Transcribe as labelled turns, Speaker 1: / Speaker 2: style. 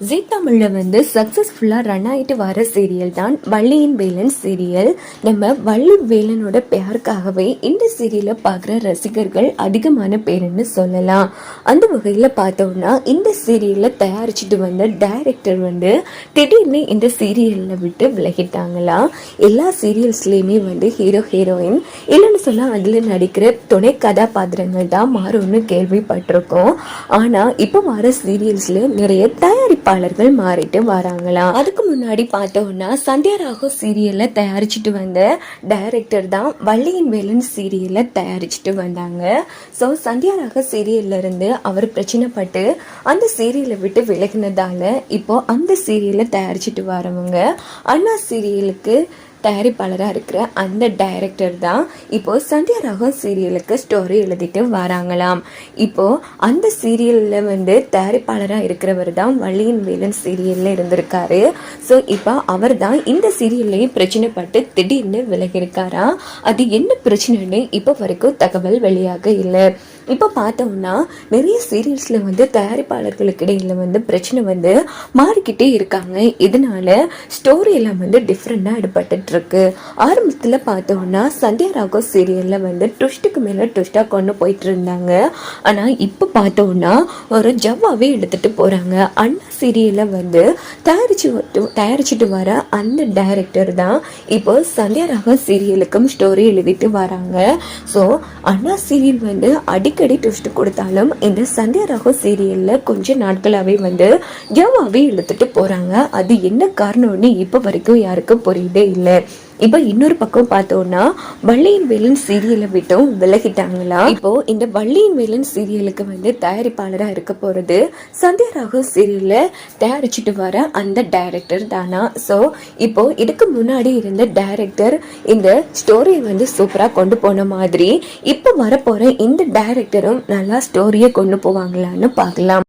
Speaker 1: G தமிழில் வந்து சக்ஸஸ்ஃபுல்லாக ரன் ஆகிட்டு வர சீரியல் தான் வள்ளியின் வேலன் சீரியல் நம்ம வள்ளி வேலனோட பேருக்காகவே இந்த சீரியலை பார்க்குற ரசிகர்கள் அதிகமான பேருன்னு சொல்லலாம். அந்த வகையில் பார்த்தோம்னா இந்த சீரியலை தயாரிச்சுட்டு வந்த டைரக்டர் வந்து திடீர்னு இந்த சீரியலில் விட்டு விலகிட்டாங்களா? எல்லா சீரியல்ஸ்லேயுமே வந்து ஹீரோ ஹீரோயின் இல்லைன்னு சொன்னால் அதில் நடிக்கிற துணை கதாபாத்திரங்கள் தான் மாறும்னு கேள்விப்பட்டிருக்கோம். ஆனால் இப்போ வர சீரியல்ஸில் நிறைய தயாரிப்பாளர்கள் மாறிட்டு வராங்களாம் அதுக்கு முன்னாடி பார்த்தோம்னா சந்தியா ராகு சீரியலை தயாரிச்சுட்டு வந்த டைரக்டர் தான் வள்ளியின் வேலன் சீரியலை தயாரிச்சுட்டு வந்தாங்க. ஸோ சந்தியா ராகு சீரியல்ல இருந்து அவர் பிரச்சனைப்பட்டு அந்த சீரியலை விட்டு விலகினதால இப்போ அந்த சீரியலை தயாரிச்சுட்டு வரவங்க. அண்ணா சீரியலுக்கு தயாரிப்பாளராக இருக்கிற அந்த டைரக்டர் தான் இப்போது சந்தியா ராகம் சீரியலுக்கு ஸ்டோரி எழுதிட்டு வராங்களாம். இப்போது அந்த சீரியலில் வந்து தயாரிப்பாளராக இருக்கிறவர் தான் வள்ளியின் வேலன் சீரியலில் இருந்திருக்காரு. ஸோ இப்போ அவர் தான் இந்த சீரியல்லையும் பிரச்சனைப்பட்டு திடீர்னு விலகியிருக்காரா அது என்ன பிரச்சனைன்னு இப்போ வரைக்கும் தகவல் வெளியாக இல்லை. இப்போ பார்த்தோம்னா நிறைய சீரியல்ஸில் வந்து தயாரிப்பாளர்களுக்கு இடையில் வந்து பிரச்சனை வந்து மாறிக்கிட்டே இருக்காங்க. இதனால ஸ்டோரி எல்லாம் வந்து டிஃப்ரெண்டாக எடுபட்டுருக்கு ஆரம்பத்தில் பார்த்தோம்னா சந்தியா ராகவ் சீரியலில் வந்து ட்விஸ்ட்டுக்கு மேலே ட்விஸ்ட்டாக கொண்டு போயிட்டு இருந்தாங்க ஆனால் இப்போ பார்த்தோம்னா ஒரு ஜவ்வாவே எடுத்துகிட்டு போகிறாங்க அண்ணா சீரியலை வந்து தயாரிச்சு தயாரிச்சுட்டு வர அந்த டைரக்டர் தான் இப்போ சந்தியா ராகவ் சீரியலுக்கும் ஸ்டோரி எழுதிட்டு வராங்க. ஸோ அண்ணா சீரியல் வந்து அடி அடிக்கடி ட்விஸ்ட் கொடுத்தாலும் இந்த சந்தியா ராகோ சீரியலில் கொஞ்ச நாட்களாகவே வந்து ஜவ்வாவே இழுத்துட்டு போகிறாங்க அது என்ன காரணம்னு இப்போ வரைக்கும் யாருக்கும் புரியுதே இல்லை. இப்போ இன்னொரு பக்கம் பார்த்தோம்னா வள்ளியின் வேலன் சீரியலை விட்டும் விலகிட்டாங்களா? இப்போ இந்த வள்ளியின் வேலன் சீரியலுக்கு வந்து தயாரிப்பாளராக இருக்க போகிறது சந்தியா ராகு சீரியல்ல தயாரிச்சுட்டு வர அந்த டைரக்டர் தானா? ஸோ இப்போ இதுக்கு முன்னாடி இருந்த டைரக்டர் இந்த ஸ்டோரியை வந்து சூப்பராக கொண்டு போன மாதிரி இப்போ வரப்போகிற இந்த டைரக்டரும் நல்லா ஸ்டோரியை கொண்டு போவாங்களான்னு பார்க்கலாம்.